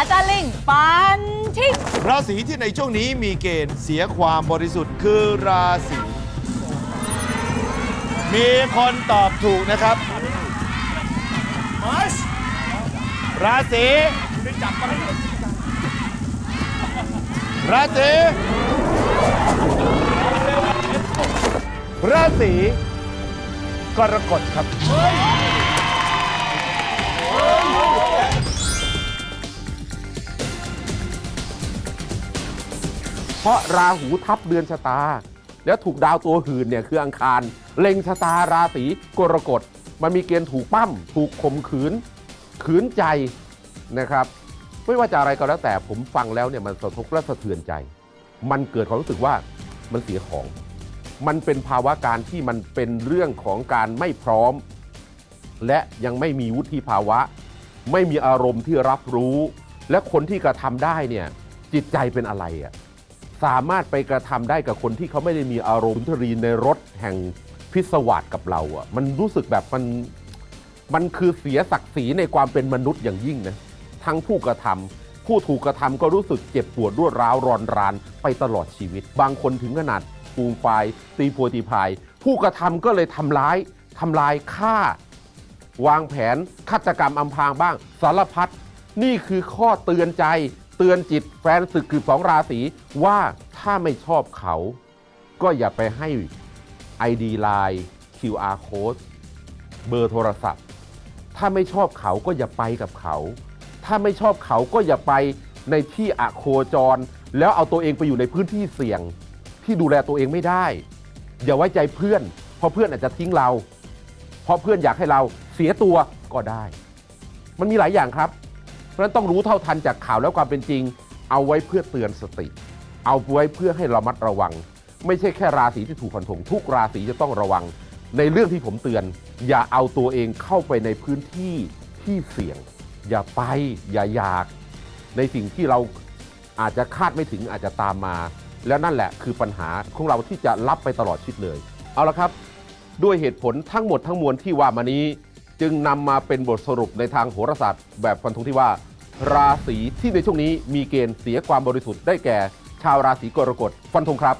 อาจารย์ลิงฟันทิ้งราศีที่ในช่วงนี้มีเกณฑ์เสียความบริสุทธิ์คือราศี มีคนตอบถูกนะครับ ราศีราศีราศีกรกฎครับ เพราะราหูทับเดือนชะตา แล้วถูกดาวตัวหื่นเนี่ยคืออังคาร เล็งชะตาราศีกรกฎ มันมีเกณฑ์ถูกปั้ม ถูกข่มขืน ขืนใจนะครับ ไม่ว่าจะอะไรก็แล้วแต่ผมฟังแล้วเนี่ยมันสะทกและสะเทือนใจ มันเกิดความรู้สึกว่ามันเสียของ มันเป็นภาวะการที่มันเป็นเรื่องของการไม่พร้อม และยังไม่มีวุฒิภาวะ ไม่มีอารมณ์ที่รับรู้ และคนที่กระทำได้เนี่ยจิตใจเป็นอะไรอะ่ะ สามารถไปกระทำได้กับคนที่เขาไม่ได้มีอารมณ์สุนทรีในรถแห่งพิศวาสกับเราอะ่ะมันรู้สึกแบบมันมันคือเสียศักดิ์ศรีในความเป็นมนุษย์อย่างยิ่งนะทั้งผู้กระทำผู้ถูกกระทำก็รู้สึกเจ็บปวดรวดร้าวรอนรานไปตลอดชีวิต บางคนถึงขนาดปูมไฟายตีโพตีพาย ผู้กระทำก็เลยทำร้ายทำลายฆ่าวางแผนฆาตกรรมอำพรางบ้างสารพัดนี่คือข้อเตือนใจ เตือนจิตแฟนศึกคือสองราศีว่าถ้าไม่ชอบเขา ก็อย่าไปให้ ID Line QR Code เบอร์โทรศัพท์ ถ้าไม่ชอบเขาก็อย่าไปกับเขา ถ้าไม่ชอบเขาก็อย่าไปในที่อะโคจร แล้วเอาตัวเองไปอยู่ในพื้นที่เสี่ยง ที่ดูแลตัวเองไม่ได้ อย่าไว้ใจเพื่อน เพราะเพื่อนอาจจะทิ้งเรา เพราะเพื่อนอยากให้เราเสียตัวก็ได้ มันมีหลายอย่างครับ ราะฉะนั้นต้องรู้เท่าทันจากข่าวแล้วความเป็นจริง เอาไว้เพื่อเตือนสติ เอาไว้เพื่อให้ระมัดระวัง ไม่ใช่แค่ราศีที่ถูกฟันธงทุกราศีจะต้องระวัง ในเรื่องที่ผมเตือน อย่าเอาตัวเองเข้าไปในพื้นที่ที่เสี่ยง อย่าไปอย่าอยาก ในสิ่งที่เราอาจจะคาดไม่ถึงอาจจะตามมา แล้วนั่นแหละคือปัญหาของเราที่จะรับไปตลอดชีวิตเลย เอาละครับ ด้วยเหตุผลทั้งหมดทั้งมวลที่ว่ามานี้ จึงนำมาเป็นบทสรุปในทางโหราศาสตร์แบบฟันธงที่ว่า ราศีที่ในช่วงนี้มีเกณฑ์เสียความบริสุทธิ์ได้แก่ ชาวราศีกรกฎฟันธงครับ